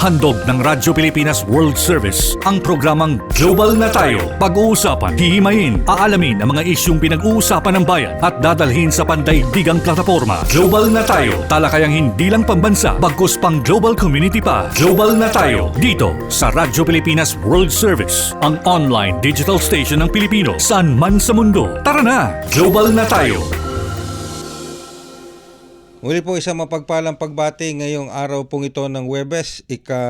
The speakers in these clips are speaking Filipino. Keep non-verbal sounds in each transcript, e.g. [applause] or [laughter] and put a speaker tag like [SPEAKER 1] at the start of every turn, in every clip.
[SPEAKER 1] Handog ng Radyo Pilipinas World Service ang programang Global na Tayo. Pag-uusapan, hihimayin, aalamin ang mga isyong pinag-uusapan ng bayan at dadalhin sa pandaigdigang plataforma. Global na Tayo. Talakayang hindi lang pambansa, bagkus pang global community pa. Global na Tayo. Dito sa Radyo Pilipinas World Service, ang online digital station ng Pilipino saan man sa mundo. Tara na! Global na Tayo.
[SPEAKER 2] Muli po isang mapagpalang pagbati ngayong araw pong ito ng Webes, ika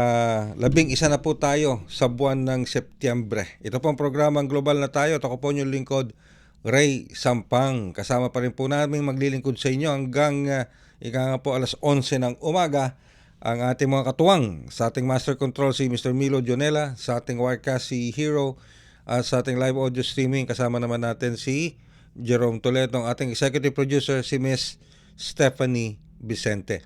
[SPEAKER 2] labing isa na po tayo sa buwan ng Setyembre. Ito po ang programang Global na tayo. At ako po yung lingkod, Ray Sampang. Kasama pa rin po namin maglilingkod sa inyo hanggang uh, ika nga po alas 11 ng umaga ang ating mga katuwang sa ating Master Control si Mr. Milo Jonela, sa ating Wirecast si Hero, at sa ating live audio streaming kasama naman natin si Jerome Toledo, ang ating executive producer si Miss Stephanie Vicente.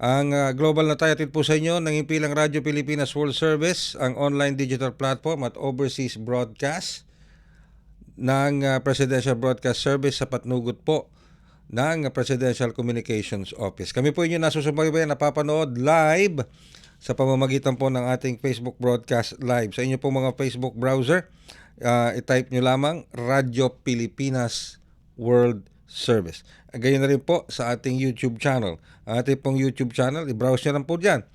[SPEAKER 2] Ang uh, global na tayo po sa inyo ng Impilang Radyo Pilipinas World Service, ang online digital platform at overseas broadcast ng uh, Presidential Broadcast Service sa patnugot po ng Presidential Communications Office. Kami po inyo nasusubaybayan, napapanood live sa pamamagitan po ng ating Facebook broadcast live. Sa inyo po mga Facebook browser, uh, i-type nyo lamang Radyo Pilipinas World Service. Ganyan na rin po sa ating YouTube channel. Ang ating pong YouTube channel, i-browse nyo lang po dyan.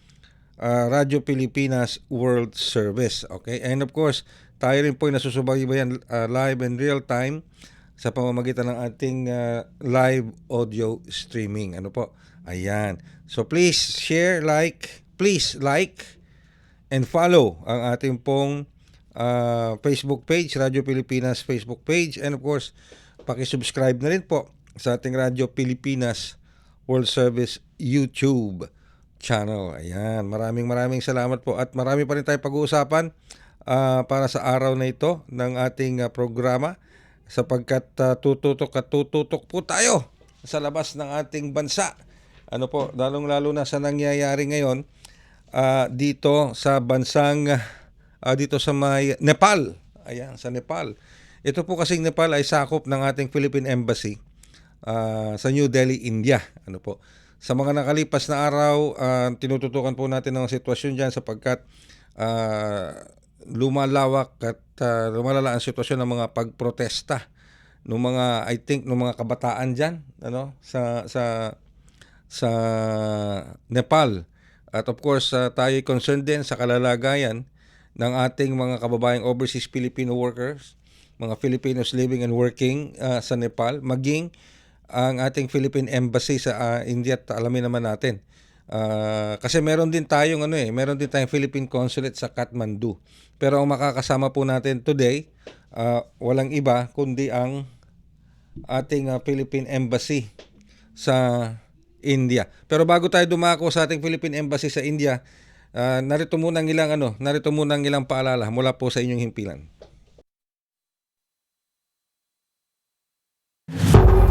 [SPEAKER 2] Uh, Radyo Pilipinas World Service. Okay? And of course, tayo rin po ay nasusubaybayan uh, live and real time sa pamamagitan ng ating uh, live audio streaming. Ano po? Ayan. So please share, like, please like and follow ang ating pong uh, Facebook page, Radyo Pilipinas Facebook page. And of course, pakisubscribe na rin po sa ating Radyo Pilipinas World Service YouTube channel. Ayan, maraming maraming salamat po at marami pa rin tayong pag-uusapan uh, para sa araw na ito ng ating uh, programa sapagkat uh, tututok at tututok po tayo sa labas ng ating bansa. Ano po, lalong-lalo na sa nangyayari ngayon uh, dito sa bansang uh, dito sa may Nepal. Ayan, sa Nepal. Ito po kasing Nepal ay sakop ng ating Philippine Embassy uh, sa New Delhi, India. Ano po? Sa mga nakalipas na araw, uh, tinututukan po natin ang sitwasyon diyan sapagkat uh, lumalawak at uh, lumalala ang sitwasyon ng mga pagprotesta ng mga I think ng mga kabataan diyan ano sa sa sa Nepal at of course uh, tayo concerned din sa kalalagayan ng ating mga kababayang overseas Filipino workers mga Filipinos living and working uh, sa Nepal maging ang ating Philippine Embassy sa uh, India at alamin naman natin. Uh, kasi meron din tayong ano eh, meron din tayong Philippine Consulate sa Kathmandu. Pero ang makakasama po natin today, uh, walang iba kundi ang ating uh, Philippine Embassy sa India. Pero bago tayo dumako sa ating Philippine Embassy sa India, uh, narito muna ng ilang ano, narito muna ng ilang paalala mula po sa inyong himpilan.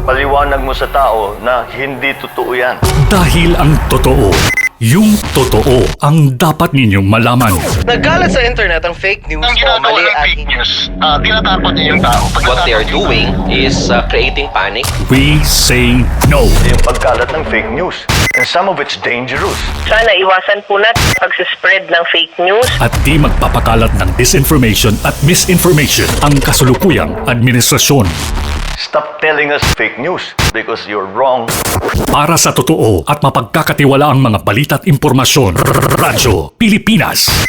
[SPEAKER 3] Paliwanag mo sa tao na hindi totoo yan.
[SPEAKER 1] Dahil ang totoo, yung totoo ang dapat ninyong malaman.
[SPEAKER 4] Nagkalat sa internet ang fake news
[SPEAKER 5] Ang
[SPEAKER 4] o
[SPEAKER 5] ginagawa
[SPEAKER 4] mali
[SPEAKER 5] ng
[SPEAKER 4] at
[SPEAKER 5] fake news, uh, tinatapon niya yung tao. Pag
[SPEAKER 6] what they are
[SPEAKER 5] natapon
[SPEAKER 6] doing is uh, creating panic.
[SPEAKER 1] We say no.
[SPEAKER 3] Yung pagkalat ng fake news. And some of it's dangerous.
[SPEAKER 7] Sana iwasan po natin pagsispread ng fake news.
[SPEAKER 1] At di magpapakalat ng disinformation at misinformation ang kasulukuyang administrasyon.
[SPEAKER 3] Stop telling us fake news because you're wrong.
[SPEAKER 1] Para sa totoo at mapagkakatiwala ang mga balita at impormasyon, Radyo Pilipinas.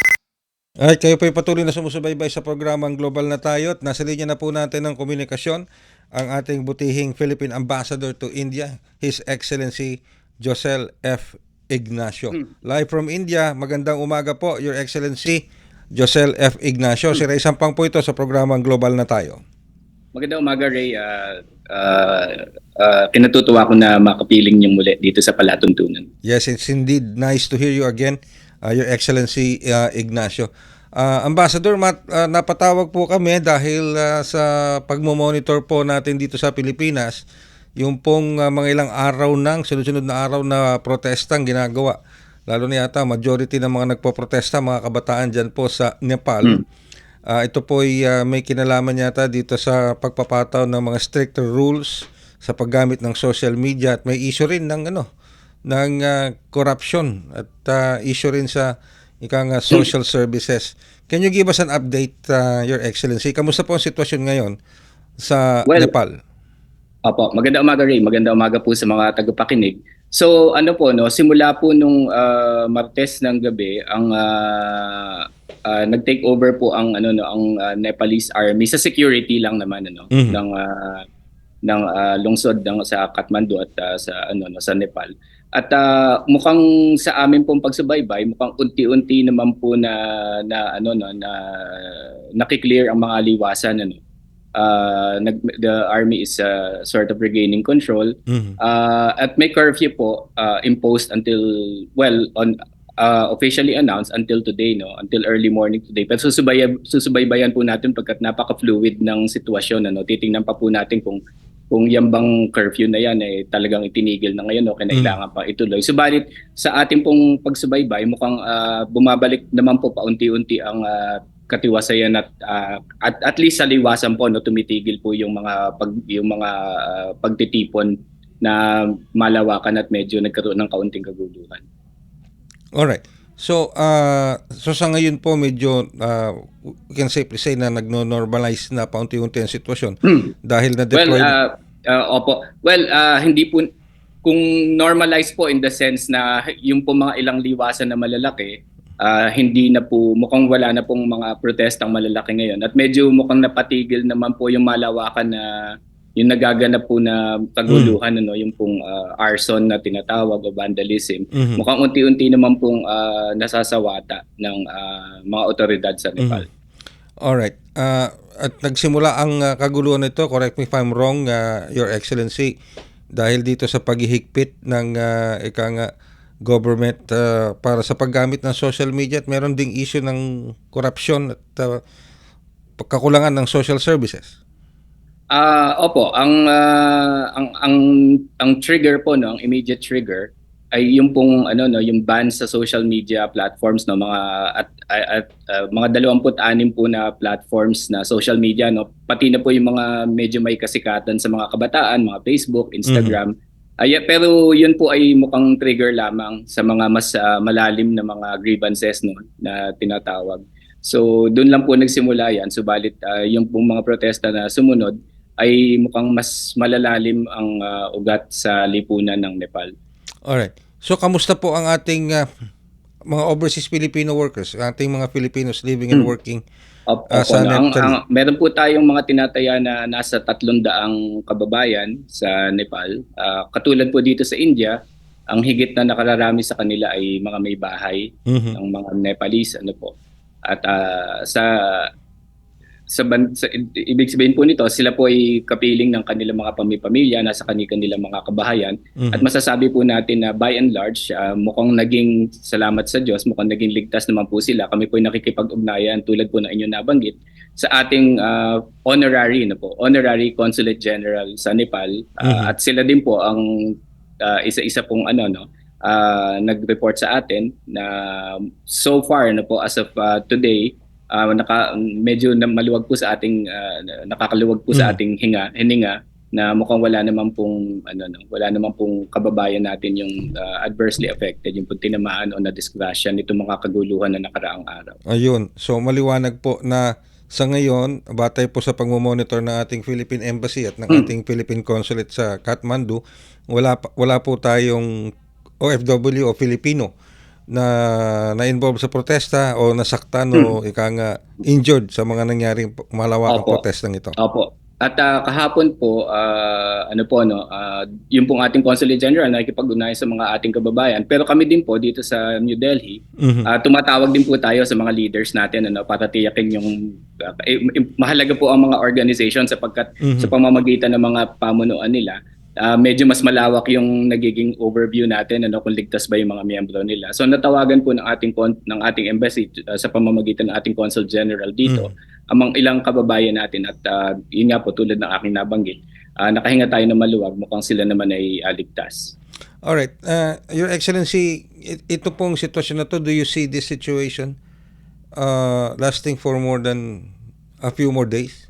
[SPEAKER 2] Alright, kayo po ay patuloy na sumusubaybay sa programang Global na tayo at nasa linya na po natin ng komunikasyon ang ating butihing Philippine Ambassador to India, His Excellency Josel F. Ignacio. Live from India, magandang umaga po, Your Excellency Josel F. Ignacio. Si Ray Sampang po ito sa programang Global na tayo.
[SPEAKER 8] Magandang umaga, Ray. Uh, uh, uh, kinatutuwa ko na makapiling niyo muli dito sa Palatuntunan.
[SPEAKER 2] Yes, it's indeed nice to hear you again, uh, Your Excellency uh, Ignacio. Uh, Ambassador, mat, uh, napatawag po kami dahil uh, sa pagmo-monitor po natin dito sa Pilipinas, yung pong uh, mga ilang araw nang sunod-sunod na araw na protestang ginagawa. Lalo na yata majority ng mga nagpo-protesta, mga kabataan dyan po sa Nepal. Uh, ito po ay uh, may kinalaman yata dito sa pagpapataw ng mga stricter rules sa paggamit ng social media at may issue rin ng ano ng uh, corruption at uh, issue rin sa ika nga social services. Can you give us an update, uh, Your Excellency? Kamusta po ang sitwasyon ngayon sa
[SPEAKER 8] Well,
[SPEAKER 2] Nepal?
[SPEAKER 8] Opo, maganda umaga Ray, maganda umaga po sa mga tagapakinig. So ano po no, simula po nung ah, Martes ng gabi ang ah, ah, nag-take over po ang ano no, ang ah, Nepalese army sa security lang naman ano
[SPEAKER 2] Mhm.
[SPEAKER 8] ng ah, ng ah, lungsod ng sa Kathmandu at ah, sa ano no, sa Nepal. At ah, mukhang sa amin pong pagsubaybay, mukhang unti-unti naman po na na ano no, na nakiklear ang mga liwasan ano. Ah, nag, the army is ah, sort of regaining control
[SPEAKER 2] Mhm.
[SPEAKER 8] Uh, at may curfew po uh, imposed until well on uh, officially announced until today no? Until early morning today. Pero susubay susubaybayan po natin pagkat napaka-fluid ng sitwasyon ano? Titingnan pa po natin kung kung yan bang curfew na yan eh talagang itinigil na ngayon o kailangan pa ituloy. Subalit sa ating pong pagsubaybay mukhang uh, bumabalik naman po paunti-unti ang uh, katiwasayan at, uh, at at least sa liwasan po no? Tumitigil po yung mga pag yung mga uh, pagtitipon na malawakan at medyo nagkaroon ng kaunting kaguluhan.
[SPEAKER 2] Alright. So, uh, so sa ngayon po medyo uh, we can safely say na nagno-normalize na paunti-unti ang sitwasyon dahil na
[SPEAKER 8] Well,
[SPEAKER 2] deploy
[SPEAKER 8] uh, uh, opo. Well, uh, hindi po kung normalize po in the sense na yung po mga ilang liwasan na malalaki, ah, hindi na po mukhang wala na pong mga protestang malalaki ngayon at medyo mukhang napatigil naman po yung malawakan na yung nagaganap po na kaguluhan ano yung pong ah, arson na tinatawag o vandalism
[SPEAKER 2] Mhm.
[SPEAKER 8] mukhang unti-unti naman pong ah, nasasawata ng ah, mga otoridad sa Nepal.
[SPEAKER 2] Alright. Uh, at nagsimula ang uh, kaguluhan nito, correct me if I'm wrong, uh, Your Excellency, dahil dito sa paghihigpit ng uh, ika nga government uh, para sa paggamit ng social media at meron ding issue ng korupsyon at uh, pagkakulangan ng social services.
[SPEAKER 8] Ah, opo, ang, ah, ang ang ang trigger po no, ang immediate trigger ay yung pong ano no, yung ban sa social media platforms no, mga at, at, ah, mga 26 po na platforms na social media no, pati na po yung mga medyo may kasikatan sa mga kabataan, mga Facebook, Instagram. Ay, pero yun po ay mukhang trigger lamang sa mga mas ah, malalim na mga grievances no na tinatawag. So doon lang po nagsimula yan. Subalit ah, yung pong mga protesta na sumunod ay mukhang mas malalalim ang ah, ugat sa lipunan ng Nepal.
[SPEAKER 2] Alright. So, kamusta po ang ating uh, mga overseas Filipino workers, ating mga Filipinos living and working?
[SPEAKER 8] Opo, opo,
[SPEAKER 2] sa
[SPEAKER 8] no, ang,
[SPEAKER 2] Nepal.
[SPEAKER 8] ang- meron po tayong mga tinataya na nasa 300 kababayan sa Nepal. Ah, katulad po dito sa India, ang higit na nakararami sa kanila ay mga may bahay
[SPEAKER 2] Mhm.
[SPEAKER 8] ng mga Nepalese ano po. At ah, sa sa, ban- sa ibig sabihin po nito, sila po ay kapiling ng kanilang mga pamilya, nasa kanilang mga kabahayan.
[SPEAKER 2] Mhm.
[SPEAKER 8] At masasabi po natin na by and large, ah, mukhang naging salamat sa Diyos, mukhang naging ligtas naman po sila. Kami po ay nakikipag-ugnayan tulad po ng inyong nabanggit sa ating ah, honorary na po, honorary consulate general sa Nepal Ah,
[SPEAKER 2] Mhm.
[SPEAKER 8] at sila din po ang ah, isa-isa pong ano no ah, nag-report sa atin na so far na po as of ah, today ah, naka medyo na maluwag po sa ating ah, nakakaluwag po sa
[SPEAKER 2] Mhm.
[SPEAKER 8] ating hinga hininga na mukhang wala naman pong ano no, wala naman pong kababayan natin yung ah, adversely affected yung pong tinamaan o na disgrasya nitong mga kaguluhan na nakaraang araw.
[SPEAKER 2] Ayun. So maliwanag po na sa ngayon, batay po sa pagmo-monitor ng ating Philippine Embassy at ng ating Philippine Consulate sa Kathmandu, wala wala po tayong OFW o Filipino na na-involve sa protesta o nasaktan o ika nga injured sa mga nangyaring malawakang protestang ito.
[SPEAKER 8] Opo. At ah, kahapon po, ah, ano po, no, ah, yung pong ating Consulate General nakikipag-ugnayan sa mga ating kababayan. Pero kami din po dito sa New Delhi,
[SPEAKER 2] Mhm.
[SPEAKER 8] ah, tumatawag din po tayo sa mga leaders natin ano, para tiyakin yung, ah, eh, mahalaga po ang mga organization sapagkat
[SPEAKER 2] Mhm.
[SPEAKER 8] sa pamamagitan ng mga pamunuan nila, ah, medyo mas malawak yung nagiging overview natin ano kung ligtas ba yung mga miyembro nila. So natawagan po ng ating ng ating embassy ah, sa pamamagitan ng ating Consul General dito among ilang kababayan natin at ah, yun nga po tulad ng aking nabanggit, ah, nakahinga tayo ng maluwag mukhang sila naman ay ah, ligtas.
[SPEAKER 2] Alright. Uh, Your Excellency, it- ito pong sitwasyon na to, do you see this situation uh, lasting for more than a few more days?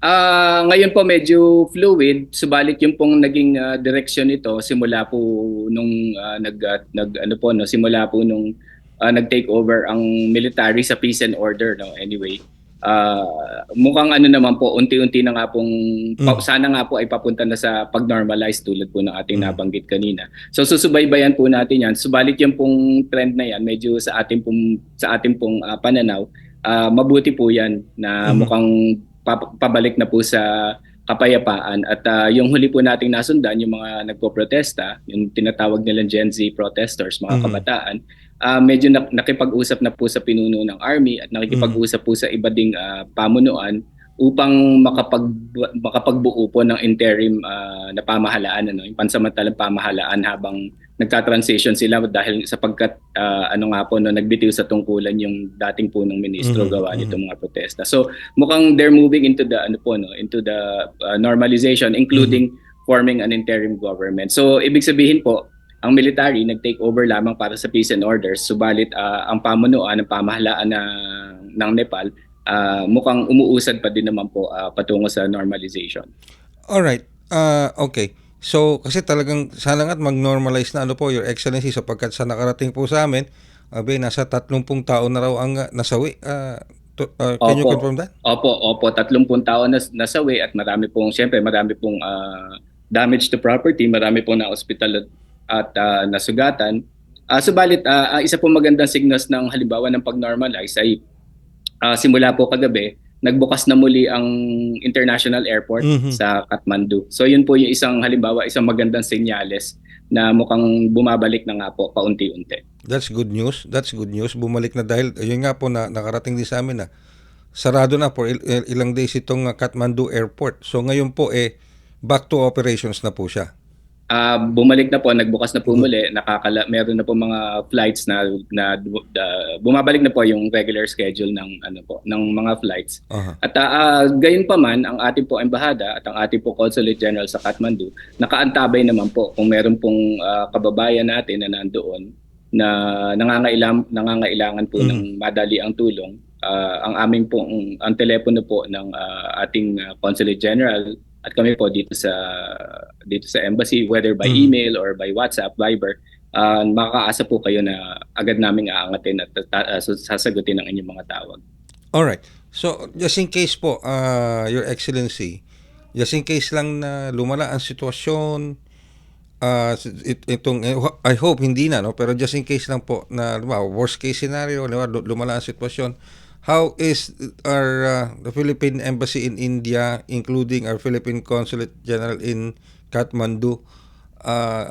[SPEAKER 8] Ah, ngayon po medyo fluid, subalit yung pong naging ah, direksyon nito simula po nung ah, nag ah, nag ano po no, simula po nung ah, nag-take over ang military sa peace and order no anyway. ah, mukhang ano naman po unti-unti na nga pong pa- sana nga po ay papunta na sa pag-normalize tulad po ng ating nabanggit kanina. So susubaybayan po natin 'yan. Subalit yung pong trend na 'yan medyo sa ating pong sa ating pong ah, pananaw ah, mabuti po 'yan na mukhang pa- pabalik na po sa kapayapaan at ah, yung huli po nating nasundan yung mga nagpo-protesta, yung tinatawag nilang Gen Z protesters, mga
[SPEAKER 2] Mhm.
[SPEAKER 8] kabataan, ah, medyo nak- nakipag-usap na po sa pinuno ng army at nakikipag-usap po sa iba ding ah, pamunuan upang makapag makapagbuo po ng interim ah, na pamahalaan ano, yung pansamantalang pamahalaan habang nagka-transition sila dahil sapagkat ah, ano nga po no nagbitiw sa tungkulan yung dating punong ministro
[SPEAKER 2] Mhm,
[SPEAKER 8] gawa nitong mga protesta. So mukhang they're moving into the ano po no into the ah, normalization including forming an interim government. So ibig sabihin po ang military nag-take over lamang para sa peace and orders subalit ah, ang pamunuan ng pamahalaan na, ng Nepal ah, mukhang umuusad pa din naman po ah, patungo sa normalization.
[SPEAKER 2] Alright. Ah, okay. So, kasi talagang sana nga't mag-normalize na ano po, Your Excellency, sapagkat sa nakarating po sa amin, abe, nasa 30 taon na raw ang ah, nasawi. Ah, to- ah, can you
[SPEAKER 8] Opo.
[SPEAKER 2] confirm that?
[SPEAKER 8] Opo, opo, 30 taon na nasawi at marami pong siyempre marami pong ah, damage to property, marami pong na ospital at, at ah, nasugatan. Ah, subalit ah, isa pong magandang signals ng halimbawa ng pag-normalize ay ah, simula po kagabi nagbukas na muli ang international airport
[SPEAKER 2] Mhm.
[SPEAKER 8] sa Kathmandu. So yun po yung isang halimbawa, isang magandang senyales na mukhang bumabalik na nga po paunti-unti.
[SPEAKER 2] That's good news. That's good news. Bumalik na dahil, yun nga po na nakarating din sa amin na sarado na for il- il- ilang days itong Kathmandu Airport. So ngayon po eh, back to operations na po siya.
[SPEAKER 8] Ah, bumalik na po, nagbukas na po muli, nakakala meron na po mga flights na na da- bumabalik na po yung regular schedule ng ano po, ng mga flights.
[SPEAKER 2] Aha.
[SPEAKER 8] At ah, gayon pa man ang ating po embahada at ang ating po Consulate General sa Kathmandu, nakaantabay naman po kung meron pong ah, kababayan natin na nandoon na nangangailangan nangangailangan po ng madali ang tulong. Ah, ang aming po ang telepono po ng ah, ating ah, Consulate General at kami po dito sa dito sa embassy whether by
[SPEAKER 2] Mhm.
[SPEAKER 8] email or by WhatsApp, Viber, ah, makakaasa po kayo na agad naming aangatin at ah, sasagutin ang inyong mga tawag.
[SPEAKER 2] Alright. So, just in case po, uh, Your Excellency, just in case lang na lumala ang sitwasyon, uh, it, itong, I hope hindi na, no? pero just in case lang po na diba, worst case scenario, lumala ang sitwasyon, how is our uh, the Philippine Embassy in India, including our Philippine Consulate General in Kathmandu, uh,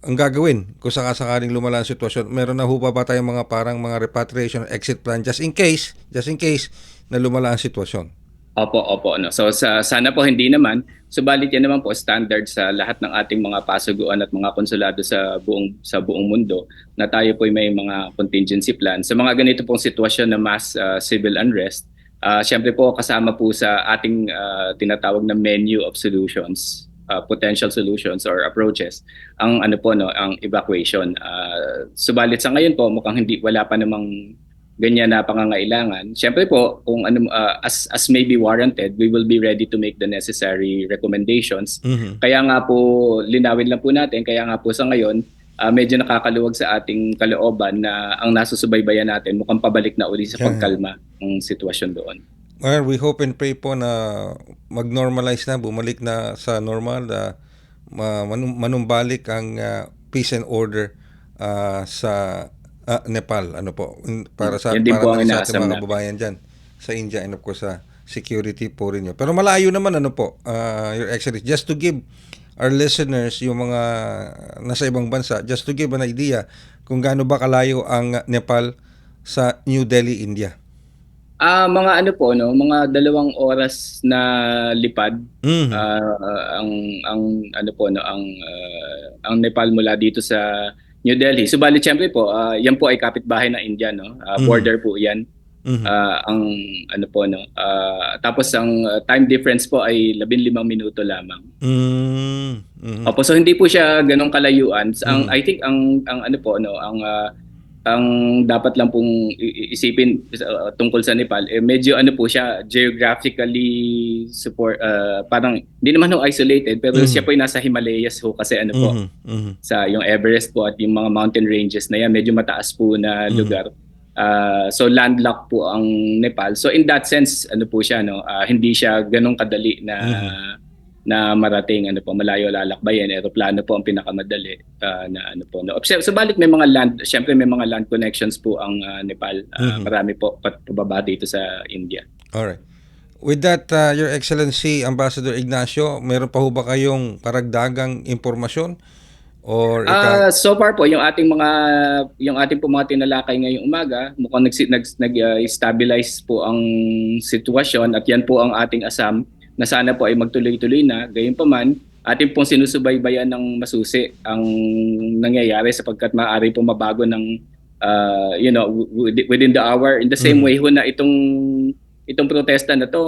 [SPEAKER 2] ang gagawin kung sakasakaling lumala ang sitwasyon, meron na ho pa ba tayong mga parang mga repatriation exit plan just in case, just in case na lumala ang sitwasyon?
[SPEAKER 8] Opo, opo. No. So sa, sana po hindi naman. Subalit yan naman po standard sa lahat ng ating mga pasuguan at mga konsulado sa buong sa buong mundo na tayo po may mga contingency plan. Sa mga ganito pong sitwasyon na mass uh, civil unrest, uh, syempre po kasama po sa ating uh, tinatawag na menu of solutions uh, potential solutions or approaches ang ano po no ang evacuation uh, subalit sa ngayon po mukhang hindi wala pa namang ganyan na pangangailangan. Siyempre po, kung ano, uh, as, as may be warranted, we will be ready to make the necessary recommendations.
[SPEAKER 2] Mhm.
[SPEAKER 8] Kaya nga po, linawin lang po natin, kaya nga po sa ngayon, uh, medyo nakakaluwag sa ating kalooban na ang nasusubaybayan natin mukhang pabalik na uli sa
[SPEAKER 2] Yeah.
[SPEAKER 8] pagkalma ng sitwasyon doon.
[SPEAKER 2] Well, we hope and pray po na mag-normalize na, bumalik na sa normal, manum- manumbalik ang ah, peace and order ah, sa ah, Nepal. Ano po, para sa,
[SPEAKER 8] Yan din
[SPEAKER 2] para
[SPEAKER 8] ang
[SPEAKER 2] sa ating
[SPEAKER 8] inaasam
[SPEAKER 2] mga
[SPEAKER 8] namin.
[SPEAKER 2] kababayan dyan sa India and of course sa security po rin yun. Pero malayo naman ano po, ah, Your Excellency, just to give our listeners, yung mga nasa ibang bansa, just to give an idea kung gaano ba kalayo ang Nepal sa New Delhi, India.
[SPEAKER 8] Ah, mga ano po no, mga dalawang oras na lipad
[SPEAKER 2] Mhm.
[SPEAKER 8] Ah, ang ang ano po no ang ah, ang Nepal mula dito sa New Delhi. Subalit siyempre po, ah, yan po ay kapitbahay ng India no.
[SPEAKER 2] Mhm.
[SPEAKER 8] border po 'yan.
[SPEAKER 2] Mhm.
[SPEAKER 8] Ah, ang ano po no. ah, tapos ang time difference po ay 15 minuto lamang.
[SPEAKER 2] Mm. Mhm.
[SPEAKER 8] Opo, so hindi po siya ganong kalayuan. Ang
[SPEAKER 2] Mhm.
[SPEAKER 8] I think ang ang ano po no, ang ah, ang dapat lang pong isipin uh, tungkol sa Nepal, eh, medyo ano po siya, geographically support, uh, parang hindi naman ho isolated, pero
[SPEAKER 2] Mhm.
[SPEAKER 8] siya po yung nasa Himalayas ho kasi ano po,
[SPEAKER 2] Mhm, mhm.
[SPEAKER 8] sa yung Everest po at yung mga mountain ranges na yan, medyo mataas po na
[SPEAKER 2] Mhm.
[SPEAKER 8] lugar. Ah, so landlocked po ang Nepal. So in that sense, ano po siya no, ah, hindi siya ganong kadali na
[SPEAKER 2] Mhm.
[SPEAKER 8] Na marating ano po malayo lalakbayan eroplano po ang pinakamadali ah, na ano po no. So, subalit may mga land, syempre may mga land connections po ang ah, Nepal. Ah,
[SPEAKER 2] Mhm.
[SPEAKER 8] Marami po pat pababa dito sa India.
[SPEAKER 2] Alright. With that, uh, Your Excellency, Ambassador Ignacio, meron pa ho ba kayong karagdagang impormasyon? Or ika-
[SPEAKER 8] Ah, so far po yung ating mga yung ating po mga tinalakay ngayong umaga, mukhang nag nag, nag ah, stabilize po ang sitwasyon at yan po ang ating asam na sana po ay magtuloy-tuloy na. Gayunpaman, ating pong sinusubaybayan ng masusi ang nangyayari sapagkat maaari po mabago ng ah, you know within the hour in the same
[SPEAKER 2] Mhm.
[SPEAKER 8] way ho na itong itong protesta na to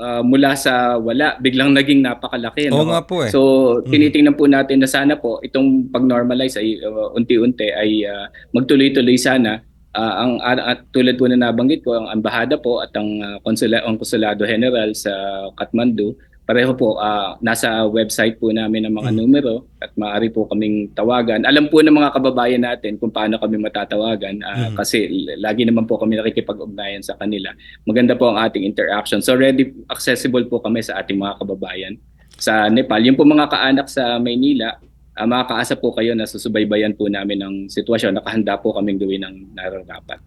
[SPEAKER 8] ah, mula sa wala biglang naging napakalaki
[SPEAKER 2] Oo
[SPEAKER 8] no?
[SPEAKER 2] nga po eh.
[SPEAKER 8] So, tinitingnan po natin na sana po itong pag-normalize ay uh, unti-unti ay uh, magtuloy-tuloy sana. Uh, ang at tulad po na nabanggit ko, ang ambahada po at ang uh, konsula, ang konsulado general sa Kathmandu, pareho po uh, nasa website po namin ang mga
[SPEAKER 2] Mm.
[SPEAKER 8] numero at maaari po kaming tawagan. Alam po ng mga kababayan natin kung paano kami matatawagan uh,
[SPEAKER 2] Mhm.
[SPEAKER 8] kasi lagi naman po kami nakikipag-ugnayan sa kanila. Maganda po ang ating interaction. So ready accessible po kami sa ating mga kababayan sa Nepal. Yung po mga kaanak sa Maynila, uh, makakaasa po kayo na susubaybayan po namin ang sitwasyon. Nakahanda po kaming gawin ang nararapat.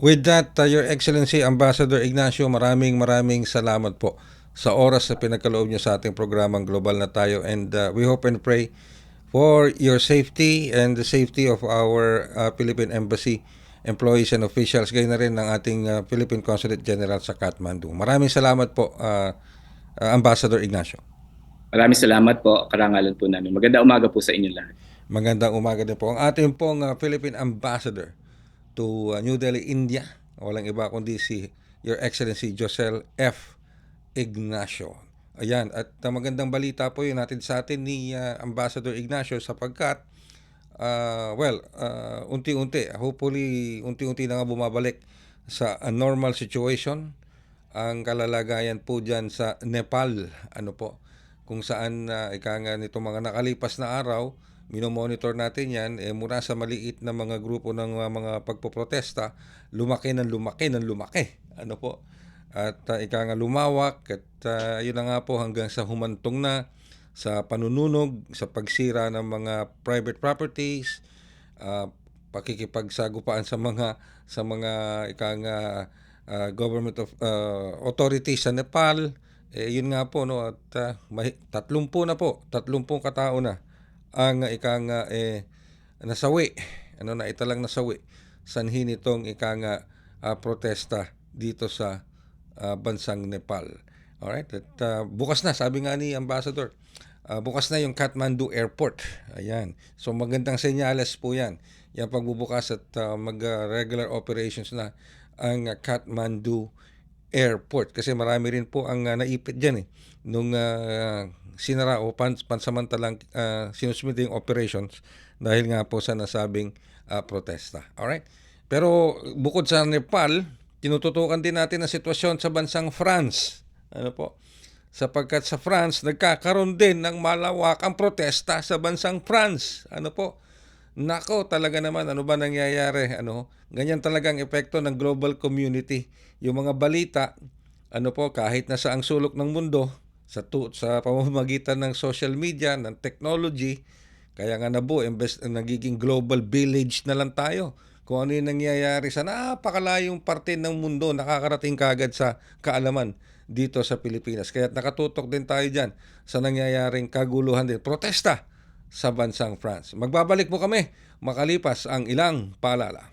[SPEAKER 2] With that, uh, Your Excellency, Ambassador Ignacio, maraming maraming salamat po sa oras na pinagkaloob niyo sa ating programang Global na Tayo. And uh, we hope and pray for your safety and the safety of our uh, Philippine Embassy employees and officials, gayon na rin ng ating uh, Philippine Consulate General sa Kathmandu. Maraming salamat po, uh, uh, Ambassador Ignacio.
[SPEAKER 8] Maraming salamat po. Karangalan po namin. Maganda umaga po sa inyo lahat.
[SPEAKER 2] Magandang umaga din po. Ang ating pong uh, Philippine Ambassador to uh, New Delhi, India. Walang iba kundi si Your Excellency Josel F. Ignacio. Ayan, at uh, magandang balita po yun natin sa atin ni uh, Ambassador Ignacio sapagkat uh, well, uh, unti-unti, hopefully unti-unti na nga bumabalik sa a normal situation ang kalalagayan po dyan sa Nepal. Ano po? Kung saan uh, ika nga mga nakalipas na araw, minomonitor natin yan, eh, mula sa maliit na mga grupo ng uh, mga pagpoprotesta, lumaki ng lumaki ng lumaki. Ano po? At uh, ika nga lumawak at uh, yun na nga po hanggang sa humantong na sa panununog, sa pagsira ng mga private properties, uh, pakikipagsagupaan sa mga sa mga ika nga uh, government of uh, authorities sa Nepal, eh, yun nga po no at uh, may, tatlumpu na po, tatlumpu katao na ang uh, ika eh nasawi. Ano na italang nasawi sanhi nitong ika nga ah, protesta dito sa ah, bansang Nepal. Alright, at ah, bukas na sabi nga ni Ambassador, ah, bukas na yung Kathmandu Airport. Ayan. So magandang senyales po 'yan. Yan pagbubukas at ah, mag-regular operations na ang ah, Kathmandu airport kasi marami rin po ang uh, naipit diyan eh nung uh, sinara o pan, pansamantalang uh, sinusumite yung operations dahil nga po sa nasabing uh, protesta. Alright? Pero bukod sa Nepal, tinututukan din natin ang sitwasyon sa bansang France. Ano po? Sapagkat sa France, nagkakaroon din ng malawakang protesta sa bansang France. Ano po? Nako, talaga naman, ano ba nangyayari? Ano? Ganyan talagang epekto ng global community. Yung mga balita, ano po, kahit nasa ang sulok ng mundo, sa, tu- sa pamamagitan ng social media, ng technology, kaya nga nabuo, imbes nagiging global village na lang tayo. Kung ano yung nangyayari sa napakalayong parte ng mundo, nakakarating kagad sa kaalaman dito sa Pilipinas. Kaya nakatutok din tayo dyan sa nangyayaring kaguluhan din. Protesta sa bansang France. Magbabalik po kami makalipas ang ilang paalala.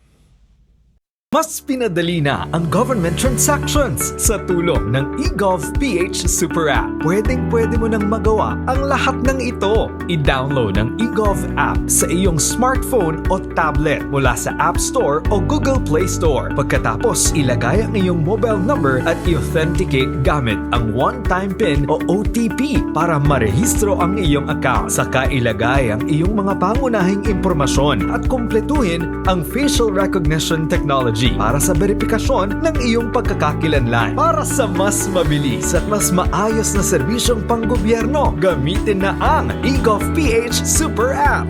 [SPEAKER 9] Mas pinadali na ang government transactions sa tulong ng eGov PH Super App. Pwedeng pwede mo nang magawa ang lahat ng ito. I-download ang eGov app sa iyong smartphone o tablet mula sa App Store o Google Play Store. Pagkatapos, ilagay ang iyong mobile number at i-authenticate gamit ang one-time PIN o OTP para marehistro ang iyong account. Saka ilagay ang iyong mga pangunahing impormasyon at kumpletuhin ang facial recognition technology para sa verifikasyon ng iyong pagkakakilanlan. Para sa mas mabilis at mas maayos na serbisyong panggobyerno, gamitin na ang eGov PH Super App.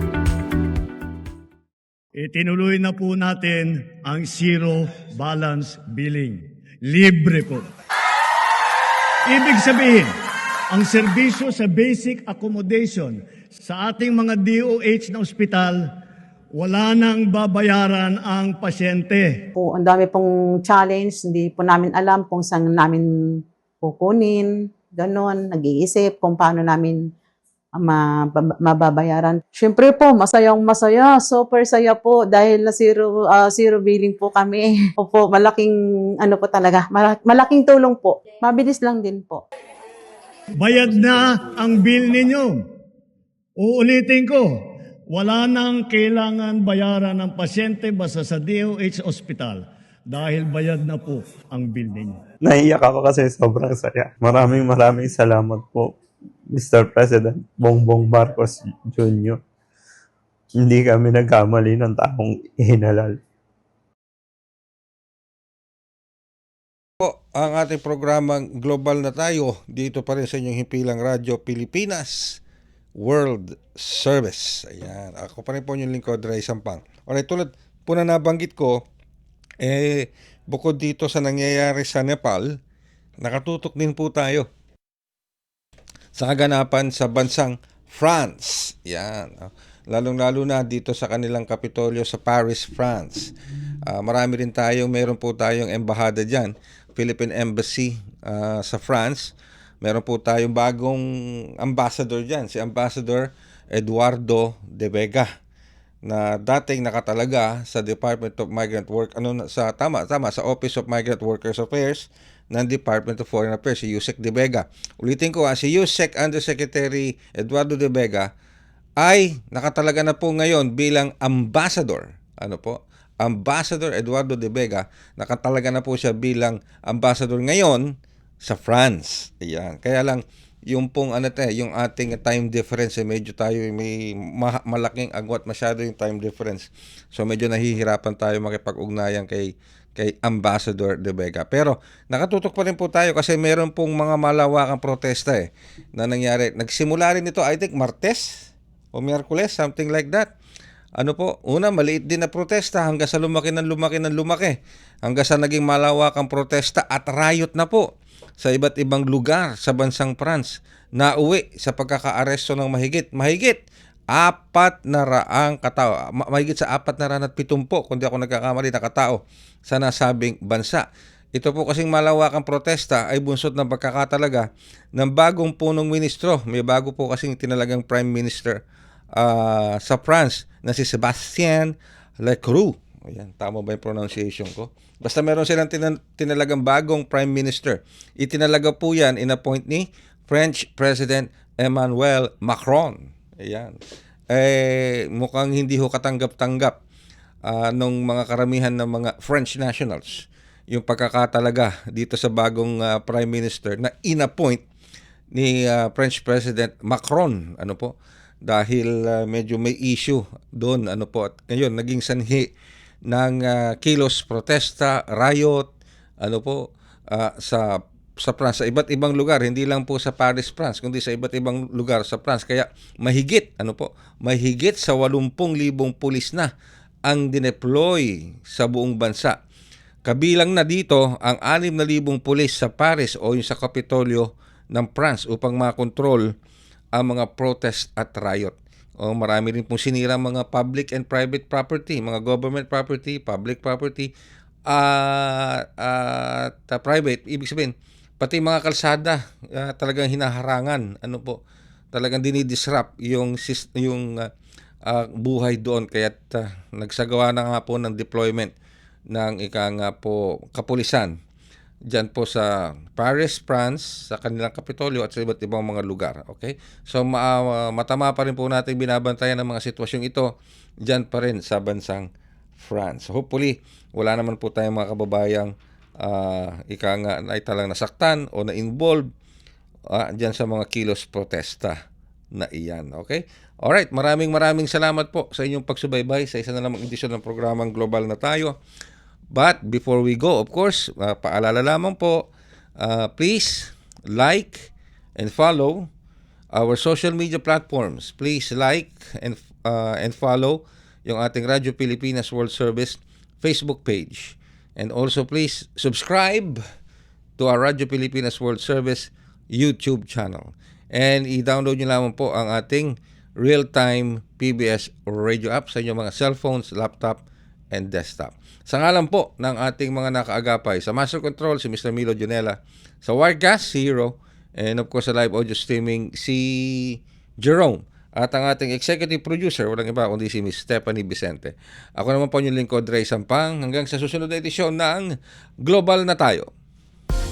[SPEAKER 10] Itinuloy na po natin ang zero balance billing. Libre po. Ibig sabihin, ang serbisyo sa basic accommodation sa ating mga DOH na ospital, wala nang babayaran ang pasyente.
[SPEAKER 11] po, ang dami pong challenge, hindi po namin alam kung saan namin kukunin, ganon, nag-iisip kung paano namin mabab- mababayaran. Siyempre po, masayang masaya, super saya po dahil na zero, ah, zero billing po kami. [laughs] Opo, malaking, ano po talaga, mala- malaking tulong po. Mabilis lang din po.
[SPEAKER 10] Bayad na ang bill ninyo. Uulitin ko, wala nang kailangan bayaran ng pasyente basta sa DOH Hospital dahil bayad na po ang bill ninyo.
[SPEAKER 12] Naiyak ako kasi sobrang saya. Maraming maraming salamat po, Mr. President Bongbong Marcos Jr. Hindi kami nagkamali ng taong hinalal.
[SPEAKER 2] po ang ating programang Global na tayo dito pa rin sa inyong himpilang radyo Pilipinas World Service. Ayan. Ako pa rin po yung lingkod, Ray Sampang. Alright, tulad po na nabanggit ko, eh, bukod dito sa nangyayari sa Nepal, nakatutok din po tayo sa kaganapan sa bansang France. Yan. Lalong-lalo na dito sa kanilang kapitolyo sa Paris, France. Ah, marami rin tayong, meron po tayong embahada dyan, Philippine Embassy ah, sa France. Meron po tayong bagong ambassador dyan, si Ambassador Eduardo de Vega na dating nakatalaga sa Department of Migrant Work ano sa tama tama sa Office of Migrant Workers Affairs ng Department of Foreign Affairs si Yusek De Vega. Ulitin ko ha, si Yusek Undersecretary Eduardo De Vega ay nakatalaga na po ngayon bilang ambassador. Ano po? Ambassador Eduardo De Vega, nakatalaga na po siya bilang ambassador ngayon sa France. Ayan. Kaya lang yung pong ano te, yung ating time difference eh, medyo tayo may ma- malaking agwat masyado yung time difference. So medyo nahihirapan tayo makipag-ugnayan kay kay Ambassador De Vega. Pero nakatutok pa rin po tayo kasi meron pong mga malawakang protesta eh na nangyari. Nagsimula rin ito I think Martes o Miyerkules, something like that. Ano po, una maliit din na protesta hanggang sa lumaki ng lumaki ng lumaki. Hanggang sa naging malawakang protesta at riot na po sa iba't ibang lugar sa bansang France na uwi sa pagkakaaresto ng mahigit. Mahigit apat na raang katao. Ma- Mahigit sa apat na raan at pitumpo, kung di ako nagkakamali na katao sa nasabing bansa. Ito po kasing malawakang protesta ay bunsod ng pagkakatalaga ng bagong punong ministro. May bago po kasing tinalagang prime minister ah, sa France na si Sebastien Lecroux. Ayan, tama ba yung pronunciation ko? Basta meron silang tinan- tinalagang bagong prime minister. Itinalaga po yan, in-appoint ni French President Emmanuel Macron. Ayan. Eh, mukhang hindi ho katanggap-tanggap ah, nung mga karamihan ng mga French nationals yung pagkakatalaga dito sa bagong ah, prime minister na in-appoint ni ah, French President Macron ano po dahil ah, medyo may issue doon ano po at ngayon naging sanhi ng ah, kilos protesta riot ano po ah, sa sa France sa iba't ibang lugar. Hindi lang po sa Paris France kundi sa iba't ibang lugar sa France. Kaya mahigit ano po mahigit sa 80,000 pulis na ang dineploy sa buong bansa. Kabilang na dito ang 6,000 pulis sa Paris o yung sa Kapitolyo ng France upang makontrol ang mga protest at riot. O marami rin pong sinira mga public and private property, mga government property, public property, at at uh, private. Ibig sabihin, pati mga kalsada ah, talagang hinaharangan. Ano po? Talagang dinidisrupt yung yung ah, ah, buhay doon kaya nagsagawa na nga po ng deployment ng ika nga po kapulisan Diyan po sa Paris, France, sa kanilang kapitolyo at sa iba't ibang mga lugar. Okay? So ma- matama pa rin po natin binabantayan ng mga sitwasyong ito diyan pa rin sa bansang France. Hopefully, wala naman po tayong mga kababayang uh, ika nga na italang nasaktan o na-involve uh, diyan sa mga kilos protesta na iyan. Okay? Alright, maraming maraming salamat po sa inyong pagsubaybay sa isa na namang edisyon ng programang Global na Tayo. But before we go, of course, uh, paalala lamang po, uh, please like and follow our social media platforms. Please like and uh, and follow yung ating Radyo Pilipinas World Service Facebook page. And also please subscribe to our Radyo Pilipinas World Service YouTube channel. And i-download nyo lamang po ang ating real-time PBS radio app sa inyong mga cellphones, laptop, and desktop. Sa ngalan po ng ating mga nakaagapay, sa Master Control si Mr. Milo Junela, sa Wirecast si Hero, and of course sa live audio streaming si Jerome. At ang ating executive producer, walang iba kundi si Miss Stephanie Vicente. Ako naman po yung lingkod, Ray Sampang. Hanggang sa susunod na edisyon ng Global na Tayo.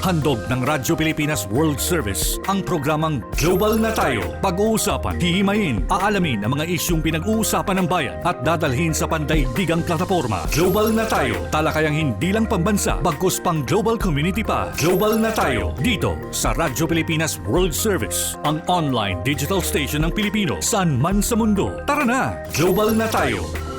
[SPEAKER 1] Handog ng Radyo Pilipinas World Service ang programang Global na Tayo. Pag-uusapan, hihimayin, aalamin ang mga isyong pinag-uusapan ng bayan at dadalhin sa pandaigdigang plataforma. Global na Tayo. Talakayang hindi lang pambansa, bagkus pang global community pa. Global na Tayo. Dito sa Radyo Pilipinas World Service. Ang online digital station ng Pilipino saan man sa mundo. Tara na! Global na Tayo.